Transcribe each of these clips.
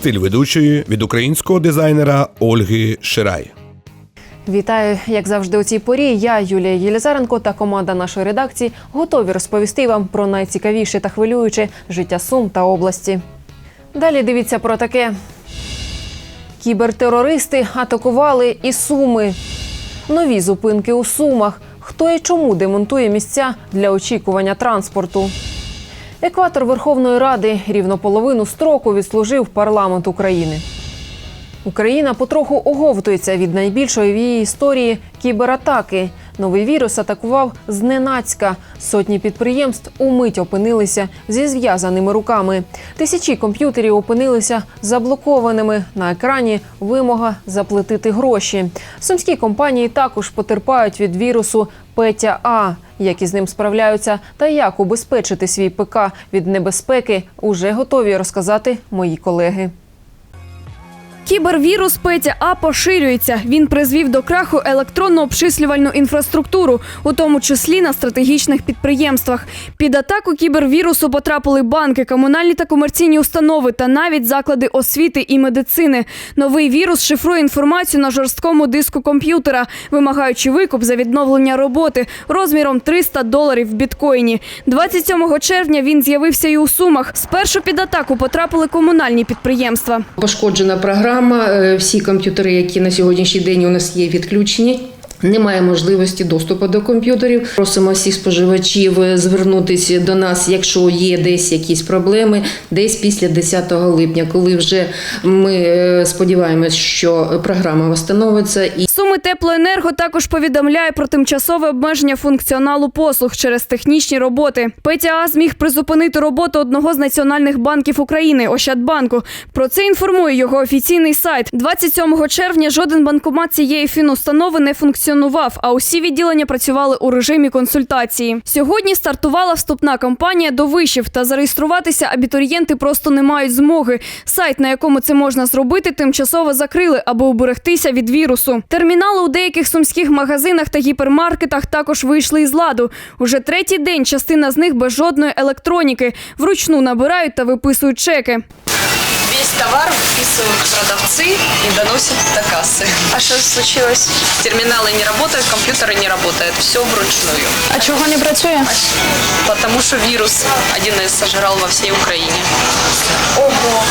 Стиль ведучої від українського дизайнера Ольги Ширай. Вітаю, як завжди, у цій порі. Я Юлія Єлізаренко та команда нашої редакції готові розповісти вам про найцікавіше та хвилююче життя Сум та області. Далі дивіться про таке: кібертерористи атакували і суми. Нові зупинки у сумах. Хто і чому демонтує місця для очікування транспорту? Екватор Верховної Ради рівно половину строку відслужив парламент України. Україна потроху оговтується від найбільшої в її історії кібератаки. Новий вірус атакував зненацька. Сотні підприємств умить опинилися зі зв'язаними руками. Тисячі комп'ютерів опинилися заблокованими. На екрані вимога заплатити гроші. Сумські компанії також потерпають від вірусу Петя А. Як із ним справляються та як убезпечити свій ПК від небезпеки, уже готові розказати мої колеги. Кібервірус Петя поширюється. Він призвів до краху електронну обчислювальну інфраструктуру, у тому числі на стратегічних підприємствах. Під атаку кібервірусу потрапили банки, комунальні та комерційні установи та навіть заклади освіти і медицини. Новий вірус шифрує інформацію на жорсткому диску комп'ютера, вимагаючи викуп за відновлення роботи розміром 300 доларів в біткоїні. 27 червня він з'явився і у Сумах. Спершу під атаку потрапили комунальні підприємства. Пошкоджена програма. Е, Всі комп'ютери, які на сьогоднішній день у нас є відключені. Немає можливості доступу до комп'ютерів. Просимо всіх споживачів е, звернутися до нас, якщо є десь якісь проблеми, десь після 10 липня, коли вже ми е, сподіваємось, що програма встановиться і Суми теплоенерго також повідомляє про тимчасове обмеження функціоналу послуг через технічні роботи. Петя зміг призупинити роботу одного з національних банків України Ощадбанку. Про це інформує його офіційний сайт. 27 червня жоден банкомат цієї фінустанови не функціонував, а усі відділення працювали у режимі консультації. Сьогодні стартувала вступна кампанія до вишів, та зареєструватися абітурієнти просто не мають змоги. Сайт, на якому це можна зробити, тимчасово закрили, аби уберегтися від вірусу. Термінали у деяких сумських магазинах та гіпермаркетах також вийшли із ладу. Уже третій день частина з них без жодної електроніки. Вручну набирають та виписують чеки. Весь товар вписывают продавцы и доносят до кассы. А що случилось? Терминалы не работают, компьютеры не работают. Все вручную. А чого не працює? Потому что вирус 1С сожрал во всей Украине. Ого.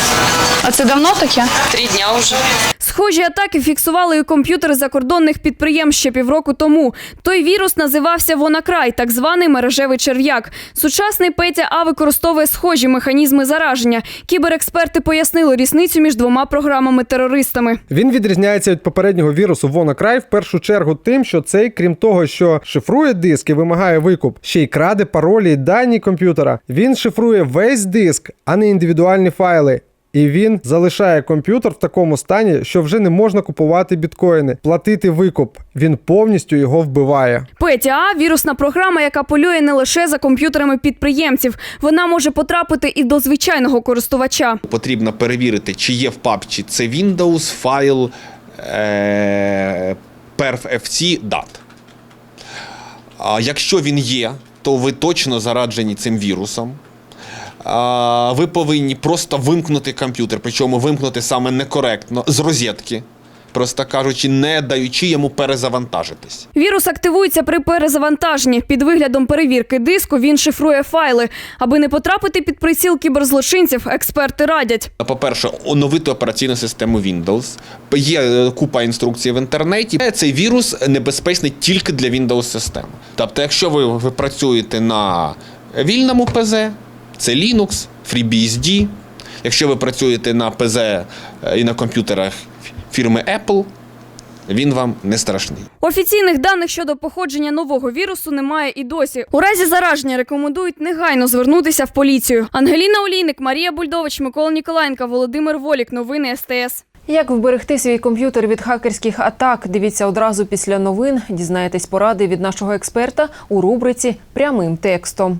А це давно таке? Три дня уже. Схожі атаки фіксували і комп'ютери закордонних підприємств ще півроку тому. Той вірус називався Вонакрай, так званий мережевий черв'як. Сучасний Петя А використовує схожі механізми зараження. Кіберексперти пояснили різницю між двома програмами-терористами. Він відрізняється від попереднього вірусу WannaCry в першу чергу тим, що цей, крім того, що шифрує диск і вимагає викуп, ще й краде паролі і дані комп'ютера. Він шифрує весь диск, а не індивідуальні файли. І він залишає комп'ютер в такому стані, що вже не можна купувати біткоїни, платити викуп. Він повністю його вбиває. Петя А вірусна програма, яка полює не лише за комп'ютерами підприємців. Вона може потрапити і до звичайного користувача. потрібно перевірити, чи є в папці це Windows файл е, perfFC dat. А якщо він є, то ви точно зараджені цим вірусом. Ви повинні просто вимкнути комп'ютер, причому вимкнути саме некоректно з розетки, просто кажучи, не даючи йому перезавантажитись. Вірус активується при перезавантаженні. Під виглядом перевірки диску він шифрує файли. Аби не потрапити під приціл кіберзлочинців, експерти радять. По-перше, оновити операційну систему Windows. Є е, купа інструкцій в інтернеті. Цей вірус небезпечний тільки для Windows системи. Тобто, якщо ви, ви працюєте на вільному ПЗ, це Linux, FreeBSD. Якщо ви працюєте на ПЗ е, і на комп'ютерах фірми Apple, він вам не страшний. Офіційних даних щодо походження нового вірусу немає і досі. У разі зараження рекомендують негайно звернутися в поліцію. Ангеліна Олійник, Марія Бульдович, Микола Ніколаєнко, Володимир Волік. Новини СТС. Як вберегти свій комп'ютер від хакерських атак? Дивіться одразу після новин. Дізнаєтесь поради від нашого експерта у рубриці Прямим текстом.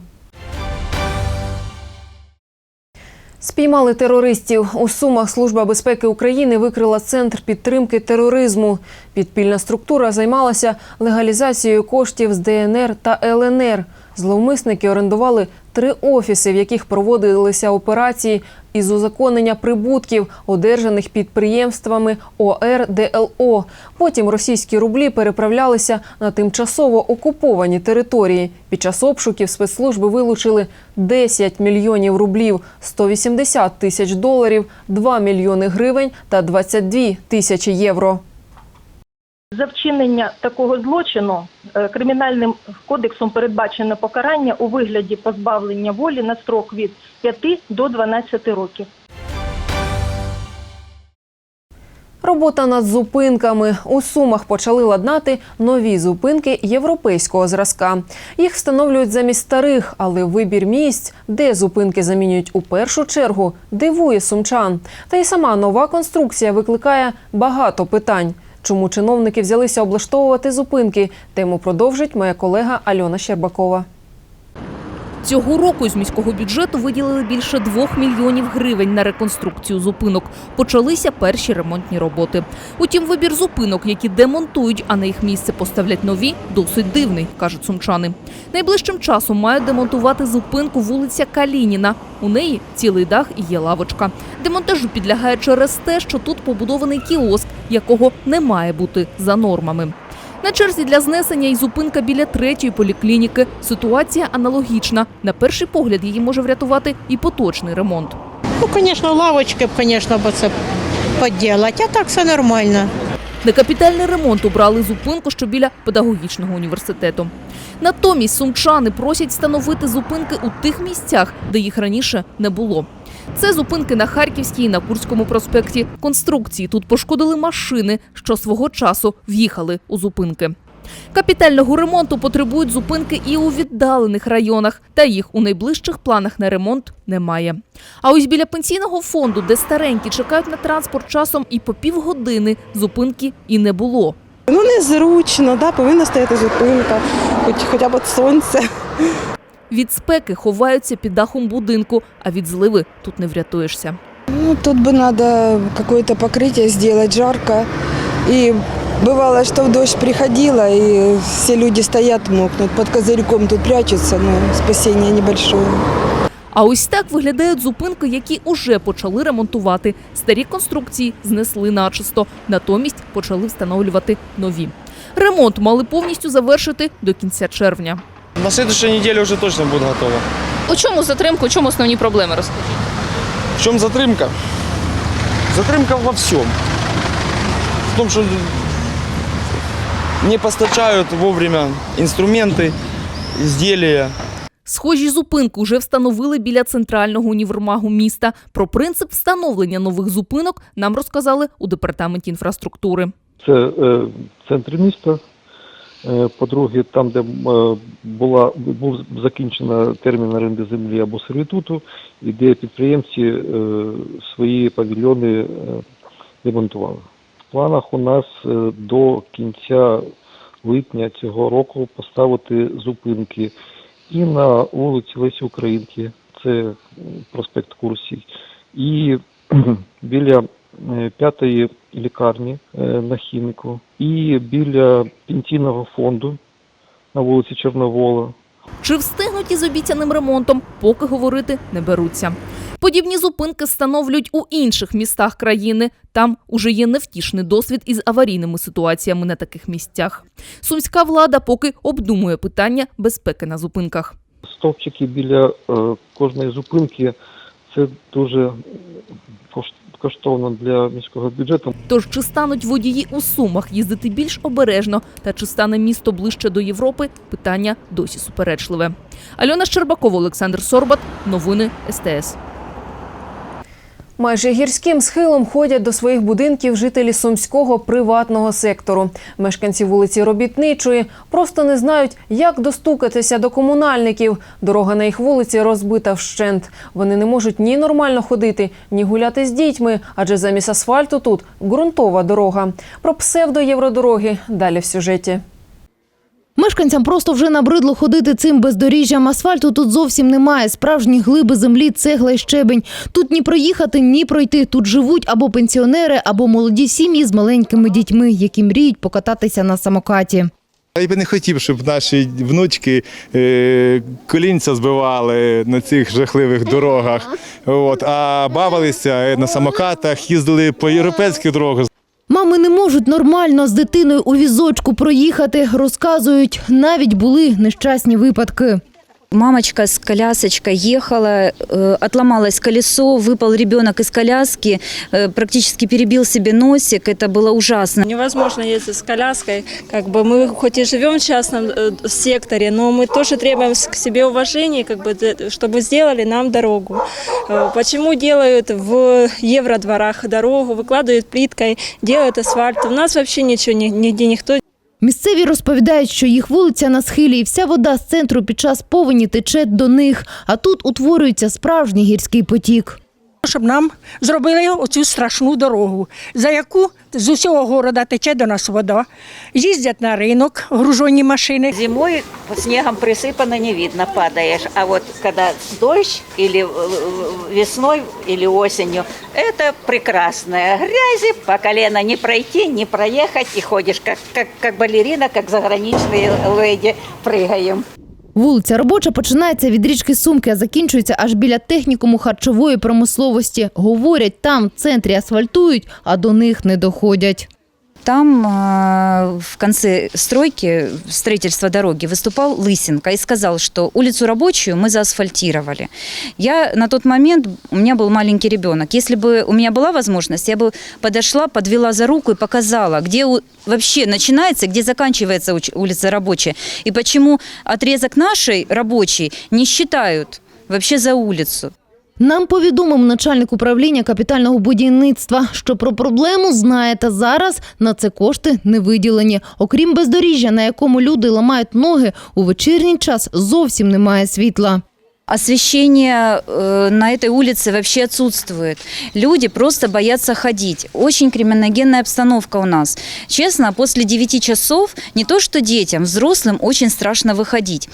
Спіймали терористів. У Сумах Служба безпеки України викрила центр підтримки тероризму. Підпільна структура займалася легалізацією коштів з ДНР та ЛНР. Зловмисники орендували три офіси, в яких проводилися операції із узаконення прибутків, одержаних підприємствами ОРДЛО. Потім російські рублі переправлялися на тимчасово окуповані території. Під час обшуків спецслужби вилучили 10 мільйонів рублів, 180 тисяч доларів, 2 мільйони гривень та 22 тисячі євро. За вчинення такого злочину е, кримінальним кодексом передбачено покарання у вигляді позбавлення волі на строк від 5 до 12 років. Робота над зупинками у Сумах почали ладнати нові зупинки європейського зразка. Їх встановлюють замість старих, але вибір місць, де зупинки замінюють у першу чергу, дивує сумчан. Та й сама нова конструкція викликає багато питань. Чому чиновники взялися облаштовувати зупинки? Тему продовжить моя колега Альона Щербакова. Цього року з міського бюджету виділили більше двох мільйонів гривень на реконструкцію зупинок. Почалися перші ремонтні роботи. Утім, вибір зупинок, які демонтують, а на їх місце поставлять нові, досить дивний, кажуть сумчани. Найближчим часом мають демонтувати зупинку вулиця Калініна. У неї цілий дах і є лавочка. Демонтажу підлягає через те, що тут побудований кіоск, якого не має бути за нормами. На черзі для знесення і зупинка біля третьої поліклініки. Ситуація аналогічна. На перший погляд її може врятувати і поточний ремонт. Ну, звісно, лавочки б, звісно, бо це підділати, а так все нормально. На капітальний ремонт обрали зупинку, що біля педагогічного університету. Натомість сумчани просять встановити зупинки у тих місцях, де їх раніше не було. Це зупинки на Харківській і на Курському проспекті. Конструкції тут пошкодили машини, що свого часу в'їхали у зупинки. Капітального ремонту потребують зупинки і у віддалених районах, та їх у найближчих планах на ремонт немає. А ось біля пенсійного фонду, де старенькі чекають на транспорт часом і по півгодини, зупинки і не було. Ну, незручно, да, повинна стояти зупинка, хоч, хоча б від сонця. Від спеки ховаються під дахом будинку, а від зливи тут не врятуєшся. Ну, тут бы надо какое-то покрытие сделать, жарко. И бывало, что в дождь приходило, и все люди стоят, мокнут, под козырьком тут прячутся, но спасение небольшое. А ось так виглядають зупинки, які уже почали ремонтувати. Старі конструкції знесли начисто, натомість почали встановлювати нові. Ремонт мали повністю завершити до кінця червня. На следующей неделе уже точно будет готово. У чому затримка, у чому основні проблеми? Розкажіть. В чем затримка? Затримка во всем. В том, что не постачают вовремя инструменты, изделия. Схожі зупинки вже встановили біля центрального універмагу міста. Про принцип встановлення нових зупинок нам розказали у департаменті інфраструктури. Це е, центр міста. Е, По-друге, там, де е, була був закінчено термін оренди землі або сервітуту, і де підприємці е, свої павільйони демонтували. В планах у нас до кінця липня цього року поставити зупинки і на вулиці Лесі Українки, це проспект Курсій, і біля п'ятої лікарні е, на Хіміку і біля пенсійного фонду на вулиці Чорновола. Чи встигнуть із обіцяним ремонтом, поки говорити не беруться. Подібні зупинки встановлюють у інших містах країни. Там уже є невтішний досвід із аварійними ситуаціями на таких місцях. Сумська влада поки обдумує питання безпеки на зупинках. Стовпчики біля е, кожної зупинки це дуже кош- коштовно для міського бюджету. Тож чи стануть водії у сумах їздити більш обережно, та чи стане місто ближче до Європи? Питання досі суперечливе. Альона Щербакова, Олександр Сорбат. Новини СТС. Майже гірським схилом ходять до своїх будинків жителі сумського приватного сектору. Мешканці вулиці Робітничої просто не знають, як достукатися до комунальників. Дорога на їх вулиці розбита вщент. Вони не можуть ні нормально ходити, ні гуляти з дітьми, адже замість асфальту тут ґрунтова дорога. Про псевдоєвродороги далі в сюжеті. Мешканцям просто вже набридло ходити цим бездоріжжям. Асфальту тут зовсім немає. Справжні глиби землі, цегла й щебень. Тут ні проїхати, ні пройти. Тут живуть або пенсіонери, або молоді сім'ї з маленькими дітьми, які мріють покататися на самокаті. Я би не хотів, щоб наші внучки е, колінця збивали на цих жахливих дорогах, от, а бавилися на самокатах, їздили по європейських дорогах. Мами не можуть нормально з дитиною у візочку проїхати. Розказують, навіть були нещасні випадки. Мамочка с колясочкой ехала, э, отломалось колесо, выпал ребенок из коляски, э, практически перебил себе носик. Это было ужасно. Невозможно ездить с коляской. Как бы мы хоть и живем в частном э, секторе, но мы тоже требуем к себе уважения, как бы, чтобы сделали нам дорогу. Почему делают в евродворах дорогу, выкладывают плиткой, делают асфальт? У нас вообще ничего, ни- нигде никто Місцеві розповідають, що їх вулиця на схилі, і вся вода з центру під час повені тече до них. А тут утворюється справжній гірський потік Щоб нам зробили оцю страшну дорогу, за яку з усього міста тече до нас вода. Їздять на ринок гружені машини. Зимой снегом присыпано не видно, падаешь. А вот когда дождь или э, весной или осенью, это прекрасная грязи, по колено не пройти, не проехать, и ходишь как, как, как балерина, как заграничные леди, прыгаем. Вулиця робоча починається від річки Сумки, а закінчується аж біля технікуму харчової промисловості. Говорять, там в центрі асфальтують, а до них не доходять. Там э, в конце стройки, строительства дороги, выступал Лысенко и сказал, что улицу рабочую мы заасфальтировали. Я на тот момент, у меня был маленький ребенок. Если бы у меня была возможность, я бы подошла, подвела за руку и показала, где вообще начинается, где заканчивается улица рабочая. И почему отрезок нашей рабочей не считают вообще за улицу. Нам повідомив начальник управління капітального будівництва, що про проблему знає, та зараз на це кошти не виділені. Окрім бездоріжжя, на якому люди ламають ноги, у вечірній час зовсім немає світла. Освещение э, на этой улице вообще отсутствует. Люди просто боятся ходить. Очень криминогенная обстановка у нас. Честно, после 9 часов не то что детям, взрослым очень страшно выходить.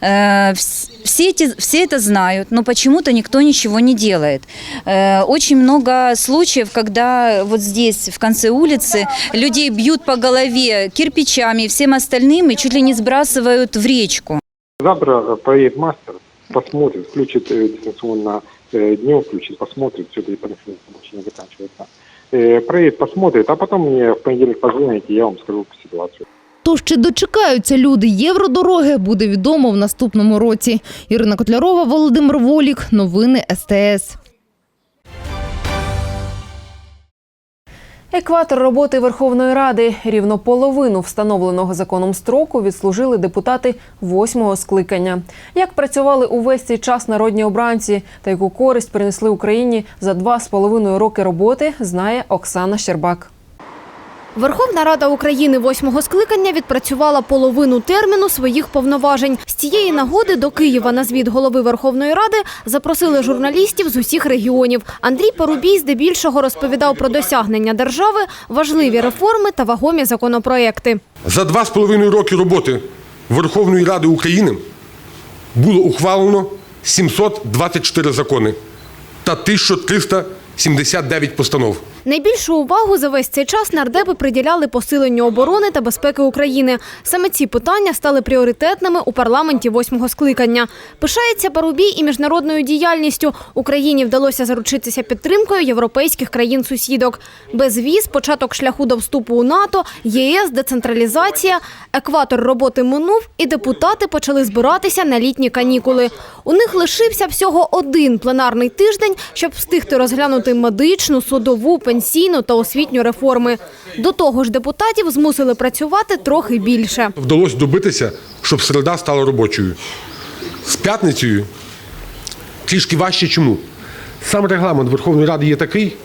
Э, вс- все, эти, все это знают, но почему-то никто ничего не делает. Э, очень много случаев, когда вот здесь, в конце улицы, людей бьют по голове кирпичами всем остальным и чуть ли не сбрасывают в речку. Завтра поедет мастер, посмотрит, включит э, дистанционно э, днем, включит, посмотрит, все это и понятно, не заканчивается. Э, проедет, посмотрит, а потом мне в понедельник позвоните, я вам скажу ситуацию. Тож чи дочекаються люди євродороги, буде відомо в наступному році. Ірина Котлярова, Володимир Волік. Новини СТС. Екватор роботи Верховної Ради рівно половину встановленого законом строку відслужили депутати восьмого скликання. Як працювали увесь цей час народні обранці та яку користь принесли Україні за два з половиною роки роботи, знає Оксана Щербак. Верховна Рада України восьмого скликання відпрацювала половину терміну своїх повноважень. З цієї нагоди до Києва на звіт голови Верховної Ради запросили журналістів з усіх регіонів. Андрій Порубій здебільшого розповідав про досягнення держави, важливі реформи та вагомі законопроекти. За два з половиною роки роботи Верховної Ради України було ухвалено 724 закони та 1379 постанов. Найбільшу увагу за весь цей час нардепи приділяли посиленню оборони та безпеки України. Саме ці питання стали пріоритетними у парламенті восьмого скликання. Пишається Парубій і міжнародною діяльністю. Україні вдалося заручитися підтримкою європейських країн-сусідок. Безвіз, початок шляху до вступу у НАТО, ЄС, децентралізація, екватор роботи минув, і депутати почали збиратися на літні канікули. У них лишився всього один пленарний тиждень, щоб встигти розглянути медичну, судову, пенсійну та освітню реформи. До того ж, депутатів змусили працювати трохи більше. Вдалося добитися, щоб середа стала робочою. З п'ятницею трішки важче чому? Сам регламент Верховної Ради є такий,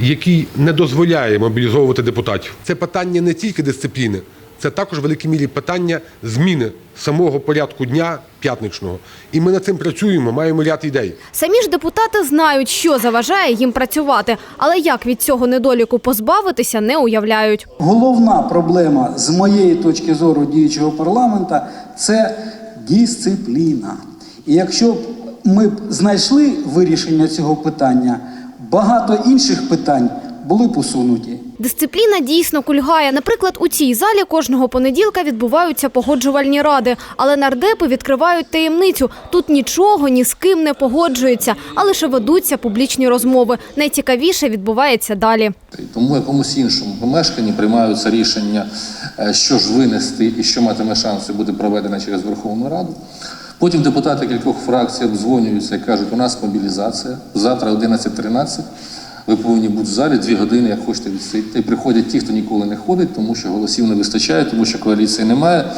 який не дозволяє мобілізовувати депутатів. Це питання не тільки дисципліни, це також в великій мірі питання зміни самого порядку дня п'ятничного. І ми над цим працюємо, маємо ряд ідей. Самі ж депутати знають, що заважає їм працювати, але як від цього недоліку позбавитися, не уявляють. Головна проблема з моєї точки зору діючого парламента це дисципліна. І якщо б ми б знайшли вирішення цього питання, багато інших питань були б усунуті. Дисципліна дійсно кульгає. Наприклад, у цій залі кожного понеділка відбуваються погоджувальні ради, але нардепи відкривають таємницю. Тут нічого ні з ким не погоджується, а лише ведуться публічні розмови. Найцікавіше відбувається далі. Тому якомусь іншому помешканні приймаються рішення, е, що ж винести і що матиме шанси бути проведено через Верховну Раду. Потім депутати кількох фракцій обдзвонюються і кажуть, у нас мобілізація, завтра 11.13, ви повинні бути в залі дві години, як хочете відсидіти. І приходять ті, хто ніколи не ходить, тому що голосів не вистачає, тому що коаліції немає,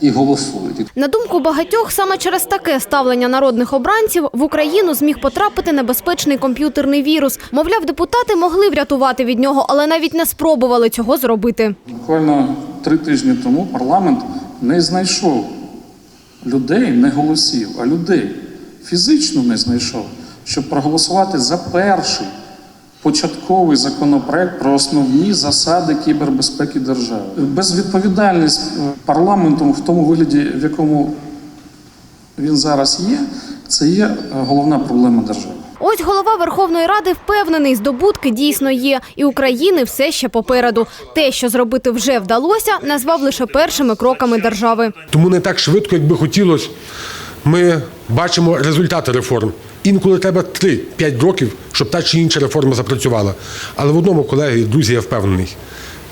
і голосують. На думку багатьох, саме через таке ставлення народних обранців в Україну зміг потрапити небезпечний комп'ютерний вірус. Мовляв, депутати могли врятувати від нього, але навіть не спробували цього зробити. Буквально три тижні тому парламент не знайшов людей, не голосів, а людей фізично не знайшов, щоб проголосувати за перший початковий законопроект про основні засади кібербезпеки держави. Безвідповідальність е, парламенту в тому вигляді, в якому він зараз є, це є е, головна проблема держави. Ось голова Верховної Ради впевнений, здобутки дійсно є, і України все ще попереду. Те, що зробити вже вдалося, назвав лише першими кроками держави. Тому не так швидко, як би хотілося. Ми бачимо результати реформ. Інколи треба 3-5 років, щоб та чи інша реформа запрацювала. Але в одному, колеги, друзі, я впевнений,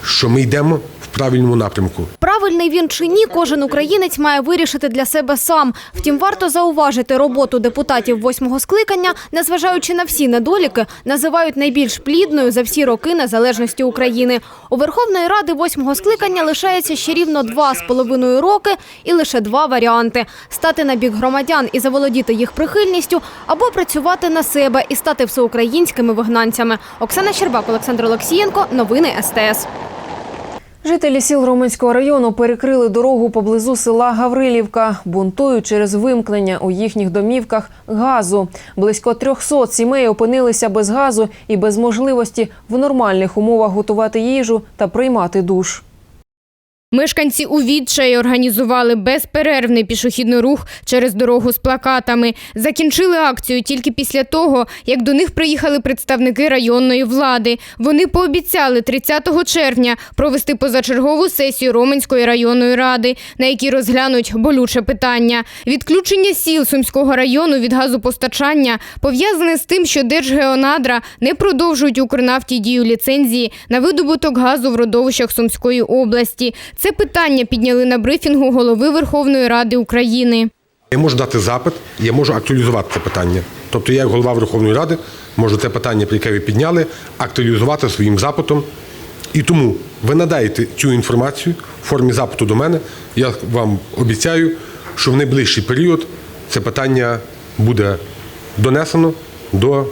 що ми йдемо в правильному напрямку. Правильний він чи ні, кожен українець має вирішити для себе сам. Втім, варто зауважити роботу депутатів восьмого скликання, незважаючи на всі недоліки, називають найбільш плідною за всі роки незалежності України. У Верховної Ради восьмого скликання лишається ще рівно два з половиною роки і лише два варіанти: стати на бік громадян і заволодіти їх прихильністю, або працювати на себе і стати всеукраїнськими вигнанцями. Оксана Щербак, Олександр Олексієнко. Новини СТС. Жителі сіл Роменського району перекрили дорогу поблизу села Гаврилівка, бунтують через вимкнення у їхніх домівках газу. Близько 300 сімей опинилися без газу і без можливості в нормальних умовах готувати їжу та приймати душ. Мешканці у відчаї організували безперервний пішохідний рух через дорогу з плакатами. Закінчили акцію тільки після того, як до них приїхали представники районної влади. Вони пообіцяли 30 червня провести позачергову сесію Роменської районної ради, на якій розглянуть болюче питання. Відключення сіл Сумського району від газопостачання пов'язане з тим, що Держгеонадра не продовжують Укрнафті дію ліцензії на видобуток газу в родовищах Сумської області. Це питання підняли на брифінгу голови Верховної Ради України. Я можу дати запит, я можу актуалізувати це питання. Тобто я, як голова Верховної Ради, можу те питання, яке ви підняли, актуалізувати своїм запитом. І тому ви надаєте цю інформацію в формі запиту до мене. Я вам обіцяю, що в найближчий період це питання буде донесено до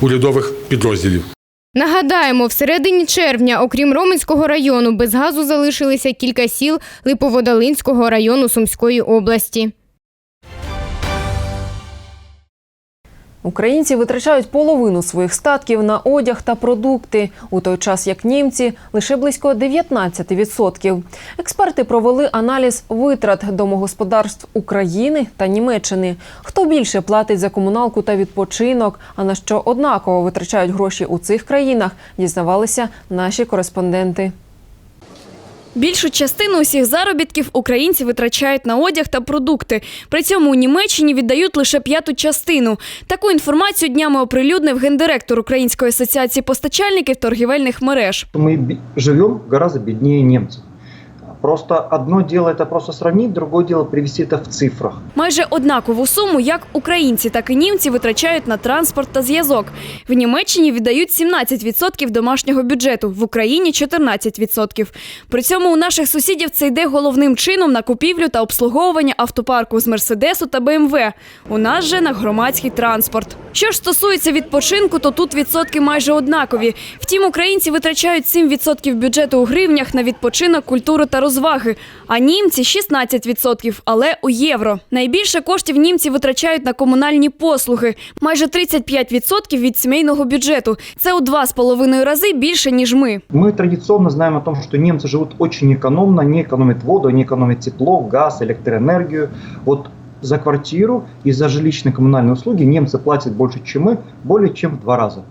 урядових підрозділів. Нагадаємо, в середині червня, окрім Роменського району, без газу залишилися кілька сіл Липоводолинського району Сумської області. Українці витрачають половину своїх статків на одяг та продукти, у той час як німці лише близько 19%. Експерти провели аналіз витрат домогосподарств України та Німеччини. Хто більше платить за комуналку та відпочинок, а на що однаково витрачають гроші у цих країнах, дізнавалися наші кореспонденти. Більшу частину усіх заробітків українці витрачають на одяг та продукти. При цьому у Німеччині віддають лише п'яту частину. Таку інформацію днями оприлюднив гендиректор Української асоціації постачальників торгівельних мереж. Ми живемо живем гораздо беднее немцев. Просто одно дело это просто сравнить, другое дело привести это в цифрах. Майже однакову суму як українці, так і німці витрачають на транспорт та зв'язок. В Німеччині віддають 17% домашнього бюджету, в Україні 14%. При цьому у наших сусідів це йде головним чином на купівлю та обслуговування автопарку з Мерседесу та БМВ. У нас же на громадський транспорт. Що ж стосується відпочинку, то тут відсотки майже однакові. Втім, українці витрачають 7% бюджету у гривнях на відпочинок, культуру та розваги, а німці 16%, але у євро. Найбільше коштів німці витрачають на комунальні послуги, майже 35% від сімейного бюджету. Це у два з половиною рази більше ніж ми. Мы традиционно знаем о том, что немцы живут очень экономно, не экономят воду, не экономят тепло, газ, электроэнергию. Вот за квартиру и за жилищные коммунальные услуги немцы платят больше, чем мы, более чем в два раза.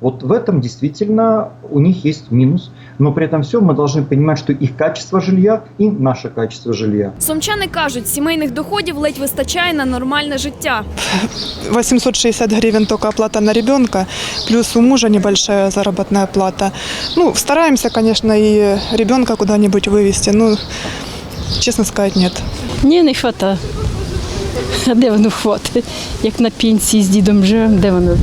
Вот в этом действительно у них есть минус, но при этом все мы должны понимать, что их качество жилья и наше качество жилья. Сумчани кажуть, сімейних доходів ледь вистачає на нормальне життя. 860 гривен только оплата на ребенка, плюс у мужа небольшая заработная плата. Ну, стараемся, конечно, и ребенка куда-нибудь вывести, ну, честно сказать, нет. Ні, не вистачає. А де воно хватить? Як на пенсії з дідом живемо, де воно?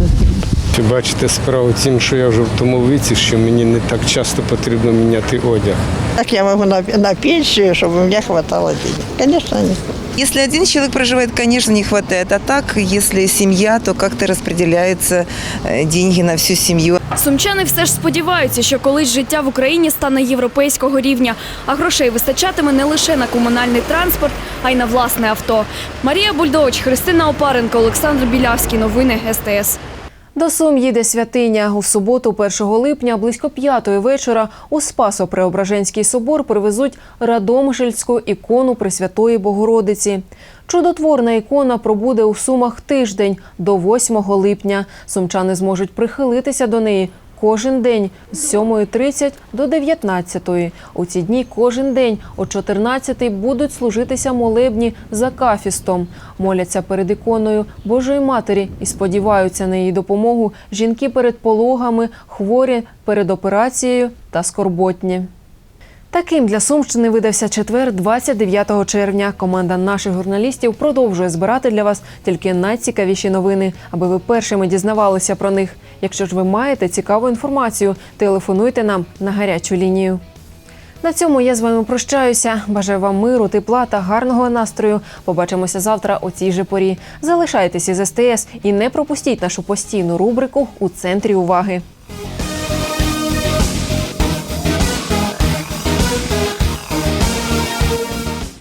ви бачите, справа в тім, що я вже в тому віці, що мені не так часто потрібно міняти одяг. Как я могу на, на пенсию, чтобы у меня хватало денег? Конечно, нет. Если один человек проживает, конечно, не хватает. А так, если семья, то как-то распределяются э, деньги на всю семью. Сумчани все ж сподіваються, що колись життя в Україні стане європейського рівня, а грошей вистачатиме не лише на комунальний транспорт, а й на власне авто. Марія Бульдович, Христина Опаренко, Олександр Білявський. Новини СТС. До Сум їде святиня. У суботу, 1 липня, близько п'ятої вечора у Спасо-Преображенський собор привезуть Радомжельську ікону Пресвятої Богородиці. Чудотворна ікона пробуде у Сумах тиждень до 8 липня. Сумчани зможуть прихилитися до неї кожен день з 7.30 до 19.00. У ці дні кожен день о 14.00 будуть служитися молебні за кафістом. Моляться перед іконою Божої Матері і сподіваються на її допомогу жінки перед пологами, хворі перед операцією та скорботні. Таким для Сумщини видався четвер, 29 червня. Команда наших журналістів продовжує збирати для вас тільки найцікавіші новини, аби ви першими дізнавалися про них. Якщо ж ви маєте цікаву інформацію, телефонуйте нам на гарячу лінію. На цьому я з вами прощаюся. Бажаю вам миру, тепла та гарного настрою. Побачимося завтра о цій же порі. Залишайтеся з СТС і не пропустіть нашу постійну рубрику у центрі уваги.